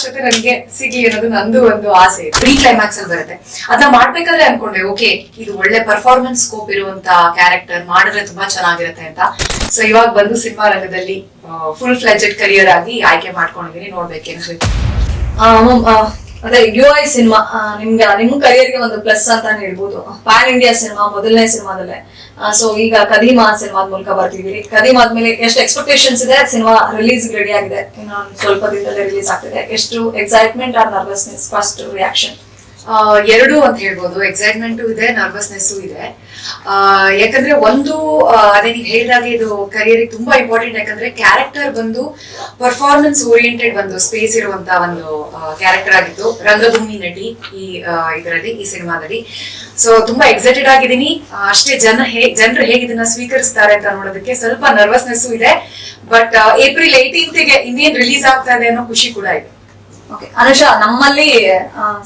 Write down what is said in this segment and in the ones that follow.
Stars ನನಗೆ ಸಿಗ್ಲಿ ಅನ್ನೋದು ನಂದು ಒಂದು ಆಸೆ. ಪ್ರೀ ಕ್ಲೈಮ್ಯಾಕ್ಸ್ ಅಲ್ಲಿ ಬರುತ್ತೆ. ಅದನ್ನ ಮಾಡ್ಬೇಕಾದ್ರೆ ಅನ್ಕೊಂಡೆ ಓಕೆ ಇದು ಒಳ್ಳೆ ಪರ್ಫಾರ್ಮೆನ್ಸ್ ಸ್ಕೋಪ್ ಇರುವಂತ ಕ್ಯಾರೆಕ್ಟರ್ ಮಾಡಿದ್ರೆ ತುಂಬಾ ಚೆನ್ನಾಗಿರುತ್ತೆ ಅಂತ. ಸೊ ಇವಾಗ ಬಂದು ಸಿನಿಮಾ ರಂಗದಲ್ಲಿ ಫುಲ್ ಫ್ಲೆಜೆಡ್ ಕರಿಯರ್ ಆಗಿ ಆಯ್ಕೆ ಮಾಡ್ಕೊಂಡಿದೀನಿ ನೋಡ್ಬೇಕೇನು ಆ, ಮ್ಯಾಮ್, ಆ, ಅದೇ ಯು ಐ ಸಿನಿಮಾ ನಿಮ್ಗೆ ನಿಮ್ ಕರಿಯರ್ಗೆ ಒಂದು ಪ್ಲಸ್ ಅಂತಾನೆ ಹೇಳ್ಬೋದು. ಪ್ಯಾನ್ ಇಂಡಿಯಾ ಸಿನಿಮಾ ಮೊದಲನೇ ಸಿನಿಮಾದಲ್ಲೇ ಸೊ ಈಗ ಕದೀಮಾ ಸಿನಿಮಾದ ಮೂಲಕ ಬರ್ತಿದ್ದೀರಿ ಕದೀಮಾ ಆದ್ಮೇಲೆ ಎಷ್ಟು ಎಕ್ಸ್ಪೆಕ್ಟೇಷನ್ಸ್ ಇದೆ? ಸಿನಿಮಾ ರಿಲೀಸ್ ರೆಡಿ ಆಗಿದೆ. ಇನ್ನೊಂದು ಸ್ವಲ್ಪ ದಿನದಲ್ಲೇ ರಿಲೀಸ್ ಆಗ್ತಿದೆ. ಎಷ್ಟು excitement or nervousness first reaction ಎರಡು ಅಂತ ಹೇಳ್ಬೋದು. ಎಕ್ಸೈಟ್ಮೆಂಟು ಇದೆ ನರ್ವಸ್ನೆಸ್ಸು ಇದೆ. ಯಾಕಂದ್ರೆ ಒಂದು ಅದೇ ನೀವು ಹೇಳಿದಾಗೆ ಇದು ಕರಿಯರ್ ತುಂಬಾ ಇಂಪಾರ್ಟೆಂಟ್ ಯಾಕಂದ್ರೆ ಕ್ಯಾರೆಕ್ಟರ್ ಬಂದು ಪರ್ಫಾರ್ಮೆನ್ಸ್ ಓರಿಯೆಂಟೆಡ್ ಒಂದು ಸ್ಪೇಸ್ ಇರುವಂತ ಒಂದು ಕ್ಯಾರೆಕ್ಟರ್ ಆಗಿತ್ತು ರಂಗಭೂಮಿ ನಟಿ ಈ ಇದರಲ್ಲಿ, ಈ ಸಿನಿಮಾದಲ್ಲಿ. ಸೊ ತುಂಬಾ ಎಕ್ಸೈಟೆಡ್ ಆಗಿದ್ದೀನಿ. ಅಷ್ಟೇ ಜನ ಹೇ, ಜನರು ಹೇಗೆ ಇದನ್ನ ಸ್ವೀಕರಿಸ್ತಾರೆ ಅಂತ ನೋಡೋದಕ್ಕೆ ಸ್ವಲ್ಪ ನರ್ವಸ್ನೆಸ್ ಇದೆ. ಬಟ್ ಏಪ್ರಿಲ್ ಏಯ್ಟೀನ್ತ್ಗೆ ಇನ್ನೇನ್ ರಿಲೀಸ್ ಆಗ್ತಾ ಇದೆ ಅನ್ನೋ ಖುಷಿ ಕೂಡ ಇದೆ. ಅನುಷಾ ನಮ್ಮಲ್ಲಿ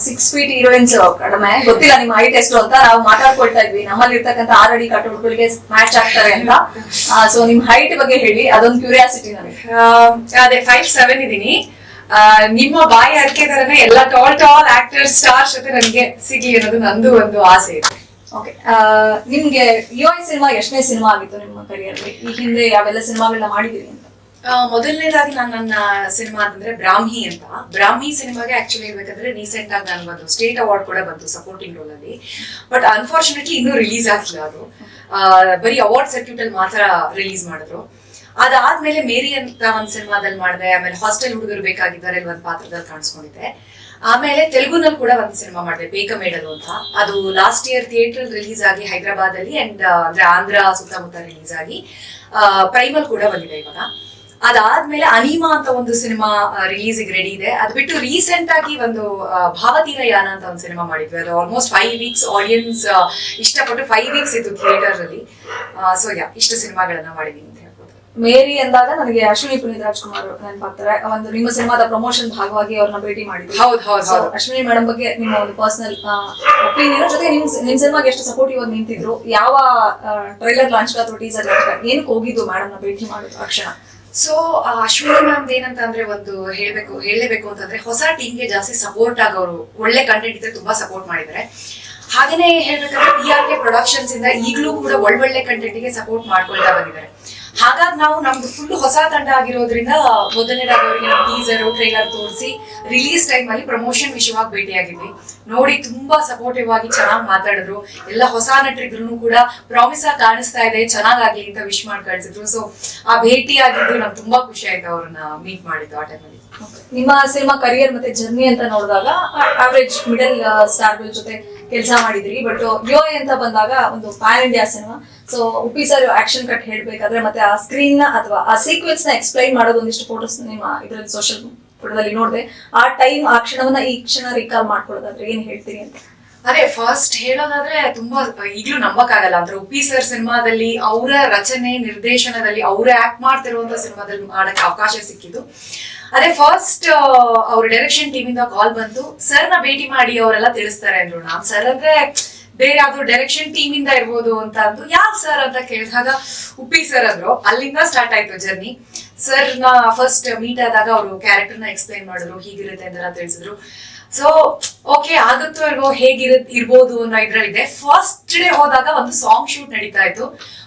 ಸಿಕ್ಸ್ ಫೀಟ್ ಹೀರೋಯಿನ್ಸ್ ಕಡಿಮೆ. ಗೊತ್ತಿಲ್ಲ ನಿಮ್ಮ ಹೈಟ್ ಎಷ್ಟು ಅಂತ. ನಾವು ಮಾತಾಡ್ಕೊಳ್ತಾ ಇದ್ವಿ. ನಮ್ಮಲ್ಲಿ ಇರ್ತಕ್ಕಂಥ ಆರ್ ಅಡಿ ಕಟೌಟ್ಗಳಿಗೆ ಮ್ಯಾಚ್ ಆಗ್ತಾರೆ ಅಂತ. ಸೊ ನಿಮ್ ಹೈಟ್ ಬಗ್ಗೆ ಹೇಳಿ. ಅದೊಂದು ಕ್ಯೂರಿಯಾಸಿಟಿ ನನಗೆ. ಅದೇ ಫೈವ್ ಸೆವೆನ್ ಇದೀನಿ ನಿಮ್ಮ ಬಾಯಿ ಅಡಿಕೆ ತರನೇ ಎಲ್ಲ ಟಾಲ್ ಟಾಲ್ ಆಕ್ಟರ್ ಸ್ಟಾರ್ ಜೊತೆ ನನಗೆ ಸಿಗ್ಲಿ ಅನ್ನೋದು ನಂದು ಒಂದು ಆಸೆ ಇದೆ. ಓಕೆ ನಿಮ್ಗೆ ಯು ಐ ಸಿನಿಮಾ ಎಷ್ಟನೇ ಸಿನಿಮಾ ಆಗಿತ್ತು ನಿಮ್ಮ ಕರಿಯರ್ ಈ ಹಿಂದೆ ಯಾವೆಲ್ಲ ಸಿನಿಮಾಗಳನ್ನ ಮಾಡಿದಿರಿ ಅಂತ ಮೊದಲನೇದಾಗಿ ನಾನು ನನ್ನ ಸಿನಿಮಾ ಅಂತಂದ್ರೆ ಬ್ರಾಹ್ಮಿ ಅಂತ. ಬ್ರಾಹ್ಮಿ ಸಿನಿಮಾಗೆ ಆಕ್ಚುಲಿ ಹೇಳ್ಬೇಕಂದ್ರೆ ರೀಸೆಂಟ್ ಆಗಿ ನಾನು ಒಂದು ಸ್ಟೇಟ್ ಅವಾರ್ಡ್ ಕೂಡ ಬಂತು ಸಪೋರ್ಟಿಂಗ್ ರೋಲ್ ಅಲ್ಲಿ. ಬಟ್ ಅನ್ಫಾರ್ಚುನೇಟ್ಲಿ ಇನ್ನೂ ರಿಲೀಸ್ ಆಗಿಲ್ಲ ಅದು. ಬರೀ ಅವಾರ್ಡ್ ಸರ್ಕ್ಯೂಟ್ ಅಲ್ಲಿ ಮಾತ್ರ ರಿಲೀಸ್ ಮಾಡಿದ್ರು. ಅದಾದ್ಮೇಲೆ ಮೇರಿ ಅಂತ ಒಂದ್ ಸಿನಿಮಾದಲ್ಲಿ ಮಾಡಿದೆ, ಆಮೇಲೆ ಹಾಸ್ಟೆಲ್ ಹುಡುಗರು ಬೇಕಾಗಿದ್ದಾರೆ ಒಂದ್ ಪಾತ್ರದಲ್ಲಿ ಕಾಣಿಸ್ಕೊಂಡಿದ್ದೆ. ಆಮೇಲೆ ತೆಲುಗುನಲ್ಲಿ ಕೂಡ ಒಂದು ಸಿನಿಮಾ ಮಾಡಿದೆ ಬೇಕಮೇಡಲು ಅಂತ. ಅದು ಲಾಸ್ಟ್ ಇಯರ್ ಥಿಯೇಟರ್ ರಿಲೀಸ್ ಆಗಿ ಹೈದರಾಬಾದ್ ಅಲ್ಲಿ ಅಂಡ್ ಅಂದ್ರೆ ಆಂಧ್ರ ಸುತ್ತಮುತ್ತ ರಿಲೀಸ್ ಆಗಿ ಪ್ರೈಮಲ್ ಕೂಡ ಬಂದಿದೆ ಇವಾಗ. ಅದಾದ್ಮೇಲೆ ಅನಿಮಾ ಅಂತ ಒಂದು ಸಿನಿಮಾ ರಿಲೀಸ್ ರೆಡಿ ಇದೆ. ಅದ್ ಬಿಟ್ಟು ರೀಸೆಂಟ್ ಆಗಿ ಒಂದು ಭಾವತೀರ ಯಾನ ಅಂತ ಒಂದು ಸಿನಿಮಾ ಮಾಡಿದ್ವಿ. ಅದು ಆಲ್ಮೋಸ್ಟ್ ಫೈವ್ ವೀಕ್ಸ್ ಆಡಿಯನ್ಸ್ ಇಷ್ಟಪಟ್ಟು ಫೈವ್ ವೀಕ್ಸ್ ಇತ್ತು ಥಿಯೇಟರ್ ಅಲ್ಲಿ. ಸೊ ಯಾ ಇಷ್ಟು ಸಿನಿಮಾಗಳನ್ನ ಮಾಡಿದೀನಿ ಅಂತ ಹೇಳ್ಬೋದು. ಮೇರಿ ಅಂದಾಗ ನನಗೆ ಅಶ್ವಿನಿ ಪುನೀತ್ ರಾಜ್ಕುಮಾರ್ ನೆನಪಾಗ್ತಾರೆ. ಒಂದು ನಿಮ್ಮ ಸಿನಿಮಾದ ಪ್ರಮೋಷನ್ ಭಾಗವಾಗಿ ಅವ್ರನ್ನ ಭೇಟಿ ಮಾಡಿದ್ವಿ ಹೌದು ಹೌದು ಅಶ್ವಿನಿ ಮೇಡಮ್ ಬಗ್ಗೆ ನಿಮ್ಮ ಒಂದು ಪರ್ಸನಲ್ ಒಪಿನಿಯನ್ ಜೊತೆ ನಿಮ್ ನಿಮ್ ಸಿನಿಮಾಗೆ ಎಷ್ಟು ಸಪೋರ್ಟಿವ್ ಆಗಿ ನಿಂತಿದ್ರು ಯಾವ ಟ್ರೈಲರ್ ಲಾಂಚ್ ಅಥವಾ ಟೀಸರ್ ಏನಕ್ಕೆ ಹೋಗಿದ್ದು ಮೇಡಮ್ನ ಭೇಟಿ ಮಾಡಿದ್ರು ಆ ಕ್ಷಣ ಸೊ ಅಶ್ವಿನಿ ಮ್ಯಾಮ್ ಏನಂತ ಅಂದ್ರೆ ಒಂದು ಹೇಳ್ಬೇಕು, ಹೇಳಲೇಬೇಕು ಅಂತಂದ್ರೆ ಹೊಸ ಟೀಮ್ಗೆ ಜಾಸ್ತಿ ಸಪೋರ್ಟ್ ಆಗೋರು, ಒಳ್ಳೆ ಕಂಟೆಂಟ್ ಇದ್ರೆ ತುಂಬಾ ಸಪೋರ್ಟ್ ಮಾಡಿದ್ದಾರೆ. ಹಾಗೇನೆ ಹೇಳ್ಬೇಕಂದ್ರೆ ಟಿ ಆರ್ ಕೆ ಪ್ರೊಡಕ್ಷನ್ಸ್ ಇಂದ ಈಗಲೂ ಕೂಡ ಒಳ್ಳೊಳ್ಳೆ ಕಂಟೆಂಟ್ಗೆ ಸಪೋರ್ಟ್ ಮಾಡ್ಕೊಳ್ತಾ ಬಂದಿದ್ದಾರೆ. ಹಾಗಾಗಿ ನಾವು ನಮ್ದು ಫುಲ್ ಹೊಸ ತಂಡ ಆಗಿರೋದ್ರಿಂದ, ಮೊದಲನೇದಾಗಿ ಅವರಿಗೆ ಟೀಸರ್ ಟ್ರೈಲರ್ ತೋರಿಸಿ ರಿಲೀಸ್ ಟೈಮ್ ಅಲ್ಲಿ ಪ್ರಮೋಷನ್ ವಿಷಯವಾಗಿ ಭೇಟಿಯಾಗಿದ್ವಿ. ನೋಡಿ ತುಂಬಾ ಸಪೋರ್ಟಿವ್ ಆಗಿ ಚೆನ್ನಾಗಿ ಮಾತಾಡಿದ್ರು. ಎಲ್ಲ ಹೊಸ ನಟರಿದ್ರು ಕೂಡ ಪ್ರಾಮಿಸ್ ಆಗಿ ಕಾಣಿಸ್ತಾ ಇದೆ, ಚೆನ್ನಾಗಾಗ್ಲಿ ಅಂತ ವಿಶ್ ಮಾಡಿ ಕಳ್ಸಿದ್ರು. ಸೊ ಆ ಭೇಟಿ ಆಗಿದ್ದು ನಮ್ಗೆ ತುಂಬಾ ಖುಷಿ ಆಯ್ತು ಅವ್ರನ್ನ ಮೀಟ್ ಮಾಡಿದ್ದು ಆ ಟೈಮಲ್ಲಿ ನಿಮ್ಮ ಸಿನಿಮಾ ಕರಿಯರ್ ಮತ್ತೆ ಜರ್ನಿ ಅಂತ ನೋಡಿದಾಗ ಆವರೇಜ್ ಮಿಡಲ್ ಸ್ಟಾರ್ ಜೊತೆ ಕೆಲಸ ಮಾಡಿದ್ರಿ ಬಟ್ ಯೋ ಅಂತ ಬಂದಾಗ ಒಂದು pan India cinema so Uppi sir action cut ಹೇಳ್ಬೇಕಾದ್ರೆ ಮತ್ತೆ ಆ ಸ್ಕ್ರೀನ್ನ ಅಥವಾ ಆ ಸೀಕ್ವೆನ್ಸ್ನ ಎಕ್ಸ್ಪ್ಲೈನ್ ಮಾಡೋದು ಒಂದಿಷ್ಟು ಫೋಟೋಸ್ ನಿಮ್ಮ ಇದರಲ್ಲಿ ಸೋಷಿಯಲ್ ಫೋಟೋದಲ್ಲಿ ನೋಡಿದೆ. ಆ ಟೈಮ್ ಆ ಕ್ಷಣವನ್ನ ಈ ಕ್ಷಣ ರಿಕಾಲ್ ಮಾಡ್ಕೊಳ್ಳೋದಾದ್ರೆ ಏನ್ ಹೇಳ್ತೀರಿ ಅಂತ? ಅದೇ ಫಸ್ಟ್ ಹೇಳೋದಾದ್ರೆ ತುಂಬಾ ಈಗ್ಲೂ ನಂಬಕ್ಕಾಗಲ್ಲ. ಅಂದ್ರೆ ಉಪ್ಪಿ ಸರ್ ಸಿನಿಮಾದಲ್ಲಿ ಅವರ ರಚನೆ, ನಿರ್ದೇಶನದಲ್ಲಿ ಅವರ ಆಕ್ಟ್ ಮಾಡ್ತಿರುವಂತ ಸಿನಿಮಾದಲ್ಲಿ ಮಾಡಕ್ಕೆ ಅವಕಾಶ ಸಿಕ್ಕಿದ್ದು. ಅದೇ ಫಸ್ಟ್ ಅವ್ರ ಡೈರೆಕ್ಷನ್ ಟೀಮ್ ಇಂದ ಕಾಲ್ ಬಂತು. ಸರ್ನ ಭೇಟಿ ಮಾಡಿ ಅವರೆಲ್ಲ ತಿಳಿಸ್ತಾರೆ ಅಂದ್ರು. ನಾನ್ ಸರ್ ಅಂದ್ರೆ ಬೇರೆ ಯಾವ್ದು ಡೈರೆಕ್ಷನ್ ಟೀಮ್ ಇಂದ ಇರ್ಬೋದು ಅಂತ ಅಂದು ಯಾವ ಸರ್ ಅಂತ ಕೇಳಿದಾಗ ಉಪ್ಪಿ ಸರ್ ಅಂದ್ರು. ಅಲ್ಲಿಂದ ಸ್ಟಾರ್ಟ್ ಆಯ್ತು ಜರ್ನಿ ಸರ್ನ ಫಸ್ಟ್ ಮೀಟ್ ಆದಾಗ ಅವರು ಕ್ಯಾರೆಕ್ಟರ್ನ ಎಕ್ಸ್ಪ್ಲೈನ್ ಮಾಡಿದ್ರು, ಹೀಗಿರುತ್ತೆ ಅಂತ ತಿಳಿಸಿದ್ರು. ಸೊ ಓಕೆ ಆಗುತ್ತೋ ಇಲ್ವೋ ಹೇಗಿರ ಇರ್ಬೋದು ಅನ್ನೋ ಇದ್ರಲ್ಲಿದೆ ಫಸ್ಟ್ ಡೇ ಹೋದಾಗ ಒಂದು ಸಾಂಗ್ ಶೂಟ್ ನಡೀತಾ ಇತ್ತು.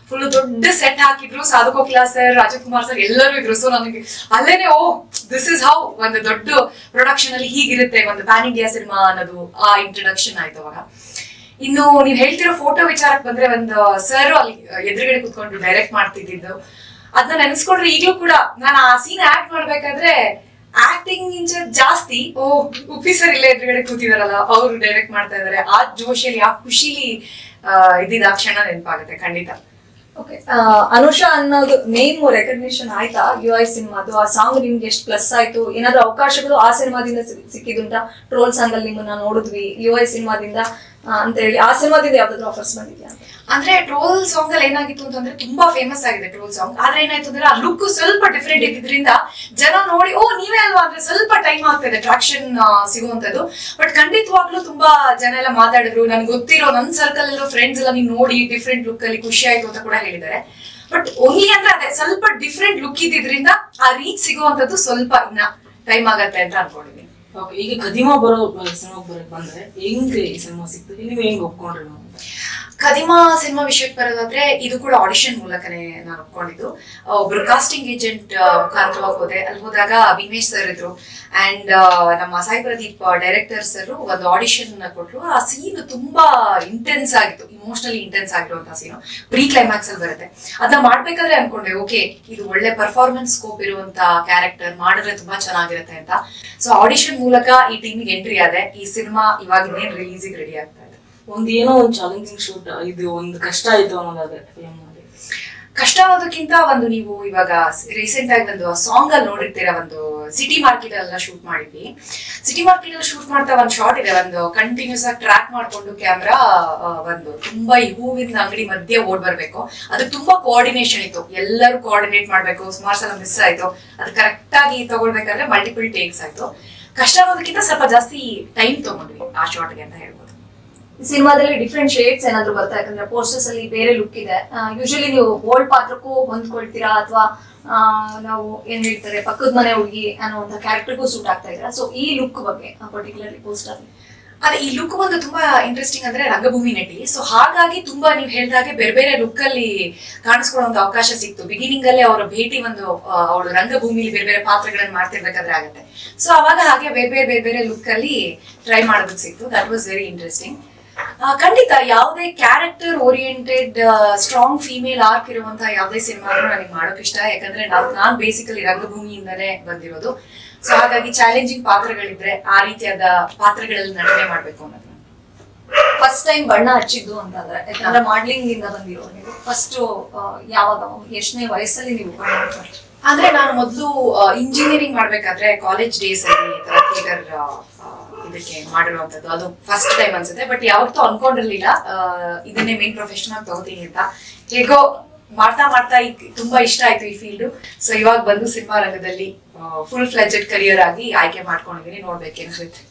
ಫುಲ್ ದೊಡ್ಡ ಸೆಟ್ ಹಾಕಿದ್ರು. ಸಾಧುಕೋಕಿಲಾ ಸರ್ ರಾಜಕುಮಾರ್ ಸರ್ ಎಲ್ಲರೂ ಇದ್ರು. ಸೊ ನನಗೆ ಅಲ್ಲೇನೆ, ಓ ದಿಸ್ ಇಸ್ ಹೌ ಒಂದು ದೊಡ್ಡ ಪ್ರೊಡಕ್ಷನ್ ಅಲ್ಲಿ ಹೀಗಿರುತ್ತೆ, ಒಂದು ಪ್ಯಾನ್ ಇಂಡಿಯಾ ಸಿನಿಮಾ ಅನ್ನೋದು ಆ ಇಂಟ್ರೊಡಕ್ಷನ್ ಆಯ್ತು ಅವಾಗ. ಇನ್ನು ನೀವ್ ಹೇಳ್ತಿರೋ ಫೋಟೋ ವಿಚಾರಕ್ಕೆ ಬಂದ್ರೆ ಒಂದು ಸರ್ ಅಲ್ಲಿ ಎದುರುಗಡೆ ಕುತ್ಕೊಂಡು ಡೈರೆಕ್ಟ್ ಮಾಡ್ತಿದ್ದು ಅದನ್ನ ನೆನೆಸ್ಕೊಂಡ್ರೆ ಈಗಲೂ ಕೂಡ ನಾನು ಆ ಸೀನ್ ಆಕ್ಟ್ ಮಾಡ್ಬೇಕಾದ್ರೆ ಆಕ್ಟಿಂಗ್ ಇಂಚ ಜಾಸ್ತಿ, ಓ ಉಪ್ಪಿ ಸರ್ ಇಲ್ಲೇ ಎದುರುಗಡೆ ಕೂತಿದಾರಲ್ಲ, ಅವ್ರು ಡೈರೆಕ್ಟ್ ಮಾಡ್ತಾ ಇದಾರೆ. ಆ ಜೋಶಿಯಲ್ಲಿ, ಆ ಖುಷಿಲಿ ಇದ್ದಿದ್ದು ಆ ಕ್ಷಣ ನೆನಪಾಗುತ್ತೆ, ಖಂಡಿತ. ಓಕೆ ಅನುಷಾ ಅನ್ನೋದು ನೇಮ್ ರೆಕಗ್ನಿಷನ್ ಆಯ್ತಾ? ಯು ಐ ಸಿನಿಮಾದು, ಆ ಸಾಂಗ್ ನಿಮ್ಗೆ ಎಷ್ಟು ಪ್ಲಸ್ ಆಯ್ತು? ಏನಾದ್ರೂ ಅವಕಾಶಗಳು ಆ ಸಿನಿಮಾದಿಂದ ಸಿಕ್ಕಿದುಂಟಾ ಟ್ರೋಲ್ ಸಾಂಗ್ ಅಲ್ಲಿ ನಿಮ್ಮನ್ನ ನೋಡಿದ್ವಿ ಯು ಐ ಸಿನಿಮಾದಿಂದ. ಅಂತ ಹೇಳಿ ಆ ಸಿನಿಮಾದಿಂದ ಯಾವ್ದಾದ್ರು ಆಫರ್ಸ್ ಬಂದಿದ್ಯಾ? ಅಂದ್ರೆ ಟ್ರೋಲ್ ಸಾಂಗ್ ಅಲ್ಲಿ ಏನಾಗಿತ್ತು ಅಂತಂದ್ರೆ ತುಂಬಾ ಫೇಮಸ್ ಆಗಿದೆ ಟ್ರೋಲ್ ಸಾಂಗ್ ಆದ್ರೆ ಏನಾಯ್ತು ಅಂದ್ರೆ ಆ ಲುಕ್ ಸ್ವಲ್ಪ ಡಿಫ್ರೆಂಟ್ ಇದ್ರಿಂದ ಜನ ನೋಡಿ, ಓ, ನೀವೇ ಅಲ್ವಾ? ಅಂದ್ರೆ ಸ್ವಲ್ಪ ಟೈಮ್ ಆಗ್ತದೆ ಟ್ರಾಕ್ಷನ್ ಸಿಗುವಂತದ್ದು. ಬಟ್ ಖಂಡಿತವಾಗ್ಲೂ ತುಂಬಾ ಜನ ಎಲ್ಲ ಮಾತಾಡಿದ್ರು. ನನ್ಗೆ ಗೊತ್ತಿರೋ ನನ್ನ ಸರ್ಕಲ್ ಇರೋ ಫ್ರೆಂಡ್ಸ್ ಎಲ್ಲ ನೀವು ನೋಡಿ ಡಿಫ್ರೆಂಟ್ ಲುಕ್ ಅಲ್ಲಿ ಖುಷಿ ಆಯ್ತು ಅಂತ ಕೂಡ ಹೇಳಿದ್ದಾರೆ. ಬಟ್ ಓನ್ಲಿ ಅಂದ್ರೆ ಅದೇ, ಸ್ವಲ್ಪ ಡಿಫ್ರೆಂಟ್ ಲುಕ್ ಇದ್ದಿದ್ರಿಂದ ಆ ರೀಚ್ ಸಿಗುವಂತದ್ದು ಸ್ವಲ್ಪ ಇನ್ನ ಟೈಮ್ ಆಗತ್ತೆ ಅಂತ ಅನ್ಕೊಂಡಿದ್ದೀನಿ. ಈಗ ಕದಿಮ ಬರೋ ಸಿನಿಮಾ ಬರಕ್ ಬಂದ್ರೆ ಹೆಂಗ್ ಈ ಸಿನಿಮಾ ಸಿಕ್ತದೆ ನೀವು ಹೆಂಗ್ ಒಪ್ಕೊಂಡ್ರಿ ನಾವು ಕದಿಮಾ ಸಿನಿಮಾ ವಿಷಯಕ್ಕೆ ಬರೋದಾದ್ರೆ ಇದು ಕೂಡ ಆಡಿಷನ್ ಮೂಲಕನೇ ನಾನು ಒಪ್ಕೊಂಡಿದ್ದು. ಒಬ್ರು ಕಾಸ್ಟಿಂಗ್ ಏಜೆಂಟ್ ಮುಖಾಂತರವಾಗಿ ಹೋದೆ. ಅಲ್ಲಿ ಹೋದಾಗ ವಿಮೇಶ್ ಸರ್ ಇದ್ರು. ಅಂಡ್ ನಮ್ಮ ಸಾಯಿ ಪ್ರದೀಪ್ ಡೈರೆಕ್ಟರ್ ಸರ್ ಒಂದು ಆಡಿಷನ್ ಕೊಟ್ರು. ಆ ಸೀನ್ ತುಂಬಾ ಇಂಟೆನ್ಸ್ ಆಗಿತ್ತು. ಇಮೋಷನಲಿ ಇಂಟೆನ್ಸ್ ಆಗಿರುವಂತಹ ಸೀನು ಪ್ರೀ ಕ್ಲೈಮ್ಯಾಕ್ಸ್ ಅಲ್ಲಿ ಬರುತ್ತೆ. ಅದನ್ನ ಮಾಡ್ಬೇಕಾದ್ರೆ ಅನ್ಕೊಂಡೆ ಓಕೆ ಇದು ಒಳ್ಳೆ ಪರ್ಫಾರ್ಮೆನ್ಸ್ ಸ್ಕೋಪ್ ಇರುವಂತ ಕ್ಯಾರೆಕ್ಟರ್ ಮಾಡಿದ್ರೆ ತುಂಬಾ ಚೆನ್ನಾಗಿರುತ್ತೆ ಅಂತ. ಸೊ ಆಡಿಷನ್ ಮೂಲಕ ಈ ಟೀಮ್ಗೆ ಎಂಟ್ರಿ ಆದೆ. ಈ ಸಿನಿಮಾ ಇವಾಗ ಇನ್ನೇನು ರಿಲೀಸಿಗೆ ರೆಡಿ ಆಗ್ತಾ ಇದೆ ಒಂದ್ ಏನೋ ಒಂದು ಚಾಲೆಂಜಿಂಗ್ ಶೂಟ್ ಇದು ಒಂದು ಕಷ್ಟ ಆಯ್ತು ಅನ್ನೋದಾದ್ರೆ ಅಲ್ಲಿ. ಕಷ್ಟ ಅನ್ನೋದಕ್ಕಿಂತ ಒಂದು ನೀವು ಇವಾಗ ರೀಸೆಂಟ್ ಆಗಿ ಒಂದು ಸಾಂಗ್ ಅಲ್ಲಿ ನೋಡಿರ್ತೀರಾ, ಒಂದು ಸಿಟಿ ಮಾರ್ಕೆಟ್ ಎಲ್ಲ ಶೂಟ್ ಮಾಡಿದ್ವಿ. ಸಿಟಿ ಮಾರ್ಕೆಟ್ ಅಲ್ಲಿ ಶೂಟ್ ಮಾಡ್ತಾ ಒಂದು ಶಾರ್ಟ್ ಇದೆ, ಒಂದು ಕಂಟಿನ್ಯೂಸ್ ಆಗಿ ಟ್ರ್ಯಾಕ್ ಮಾಡ್ಕೊಂಡು ಕ್ಯಾಮ್ರಾ ಒಂದು ತುಂಬಾ ಈ ಹೂವಿನ ಅಂಗಡಿ ಮಧ್ಯೆ ಓಡ್ ಬರ್ಬೇಕು. ಅದಕ್ಕೆ ತುಂಬಾ ಕೋಆರ್ಡಿನೇಷನ್ ಇತ್ತು. ಎಲ್ಲರೂ ಕೋಆರ್ಡಿನೇಟ್ ಮಾಡ್ಬೇಕು, ಸುಮಾರು ಸಲ ಮಿಸ್ ಆಯ್ತು. ಅದು ಕರೆಕ್ಟ್ ಆಗಿ ತಗೊಳ್ಬೇಕಾದ್ರೆ ಮಲ್ಟಿಪಲ್ ಟೇಕ್ಸ್ ಆಯ್ತು. ಕಷ್ಟ ಅನ್ನೋದಕ್ಕಿಂತ ಸ್ವಲ್ಪ ಜಾಸ್ತಿ ಟೈಮ್ ತಗೊಂಡ್ವಿ ಆ ಶಾರ್ಟ್ಗೆ ಅಂತ ಹೇಳ್ಬೋದು. ಸಿನಿಮಾದಲ್ಲಿ ಡಿಫ್ರೆಂಟ್ ಶೇಡ್ಸ್ ಏನಾದ್ರು ಬರ್ತಾ ಯಾಕಂದ್ರೆ ಪೋಸ್ಟರ್ಸ್ ಅಲ್ಲಿ ಬೇರೆ ಲುಕ್ ಇದೆ. ಯೂಶಲಿ ನೀವು ಬೋಲ್ಡ್ ಪಾತ್ರಕ್ಕೂ ಹೊಂದ್ಕೊಳ್ತೀರಾ ಅಥವಾ ನಾವು ಏನ್ ಹೇಳ್ತಾರೆ, ಪಕ್ಕದ ಮನೆ ಹುಡುಗಿ ಅನ್ನೋ ಒಂದು ಕ್ಯಾರೆಕ್ಟರ್ಗೂ ಸೂಟ್ ಆಗ್ತಾ ಇದ್ದೀರಾ? ಸೊ ಈ ಲುಕ್ ಬಗ್ಗೆ ಪರ್ಟಿಕ್ಯುಲರ್ಲಿ ಪೋಸ್ಟರ್ ಅದೇ, ಈ ಲುಕ್ ಒಂದು ತುಂಬಾ ಇಂಟ್ರೆಸ್ಟಿಂಗ್ ಅಂದ್ರೆ ರಂಗಭೂಮಿ ನಟಿ. ಸೊ ಹಾಗಾಗಿ ತುಂಬಾ ನೀವು ಹೇಳ್ದಾಗೆ ಬೇರೆ ಬೇರೆ ಲುಕ್ ಅಲ್ಲಿ ಕಾಣಿಸ್ಕೊಳ್ಳೋ ಅವಕಾಶ ಸಿಕ್ತು. ಬಿಗಿನಿಂಗ್ ಅಲ್ಲಿ ಅವರ ಭೇಟಿ ಒಂದು ಅವಳು ರಂಗಭೂಮಿಲಿ ಬೇರೆ ಬೇರೆ ಪಾತ್ರಗಳನ್ನ ಮಾಡ್ತಿರ್ಬೇಕಾದ್ರೆ ಆಗುತ್ತೆ. ಸೊ ಅವಾಗ ಹಾಗೆ ಬೇರೆ ಬೇರೆ ಬೇರೆ ಬೇರೆ ಲುಕ್ ಅಲ್ಲಿ ಟ್ರೈ ಮಾಡೋದಕ್ಕೆ ಸಿಕ್ತು. ದಟ್ ವಾಸ್ ವೆರಿ ಇಂಟ್ರೆಸ್ಟಿಂಗ್ ಖಂಡಿತ ಯಾವುದೇ character oriented strong female arc ಇರುವಂತಹ ಯಾವುದೇ ಸಿನಿಮಾ ನನಗೆ ಮಾಡೋಕೆ ಇಷ್ಟ. ಯಾಕಂದ್ರೆ ನಾವು ನಾನ್ ಬೇಸಿಕಲಿ ರಂಗಭೂಮಿಯಿಂದನೇ ಬಂದಿರೋದು. ಸೊ ಹಾಗಾಗಿ ಚಾಲೆಂಜಿಂಗ್ ಪಾತ್ರಗಳಿದ್ರೆ ಆ ರೀತಿಯಾದ ಪಾತ್ರಗಳಲ್ಲಿ ನಟನೆ ಮಾಡ್ಬೇಕು ಅನ್ನೋದು. ಫಸ್ಟ್ ಟೈಮ್ ಬಣ್ಣ ಹಚ್ಚಿದ್ದು ಅಂತಂದ್ರೆ, ಯಾಕಂದ್ರೆ ಮಾಡ್ಲಿಂಗ್ ಇಂದ ಬಂದಿರೋ ನೀವು. ಫಸ್ಟ್ ಯಾವಾಗ ಎಷ್ಟನೇ ವಯಸ್ಸಲ್ಲಿ ನೀವು ಅಂದ್ರೆ ನಾನು ಮೊದಲು ಇಂಜಿನಿಯರಿಂಗ್ ಮಾಡ್ಬೇಕಾದ್ರೆ ಕಾಲೇಜ್ ಡೇಸ್ ಅಲ್ಲಿ ಥಿಯೇಟರ್ ಇದಕ್ಕೆ ಮಾಡಿರುವಂತದ್ದು ಅದು ಫಸ್ಟ್ ಟೈಮ್ ಅನ್ಸುತ್ತೆ ಬಟ್ ಯಾವತ್ತೂ ಅನ್ಕೊಂಡಿರ್ಲಿಲ್ಲ. ಇದನ್ನೇ ಮೇನ್ ಪ್ರೊಫೆಷನ್ ಆಗಿ ತಗೋತೀನಿ ಅಂತ. ಹೇಗೋ ಮಾಡ್ತಾ ಮಾಡ್ತಾ ತುಂಬಾ ಇಷ್ಟ ಆಯ್ತು ಈ ಫೀಲ್ಡ್ ಸೊ ಇವಾಗ ಬಂದು ಸಿನಿಮಾ ರಂಗದಲ್ಲಿ ಫುಲ್ ಫ್ಲೆಜೆಡ್ ಕರಿಯರ್ ಆಗಿ ಆಯ್ಕೆ ಮಾಡ್ಕೊಂಡಿದ್ದೀನಿ ನೋಡ್ಬೇಕೇನಿರುತ್ತೆ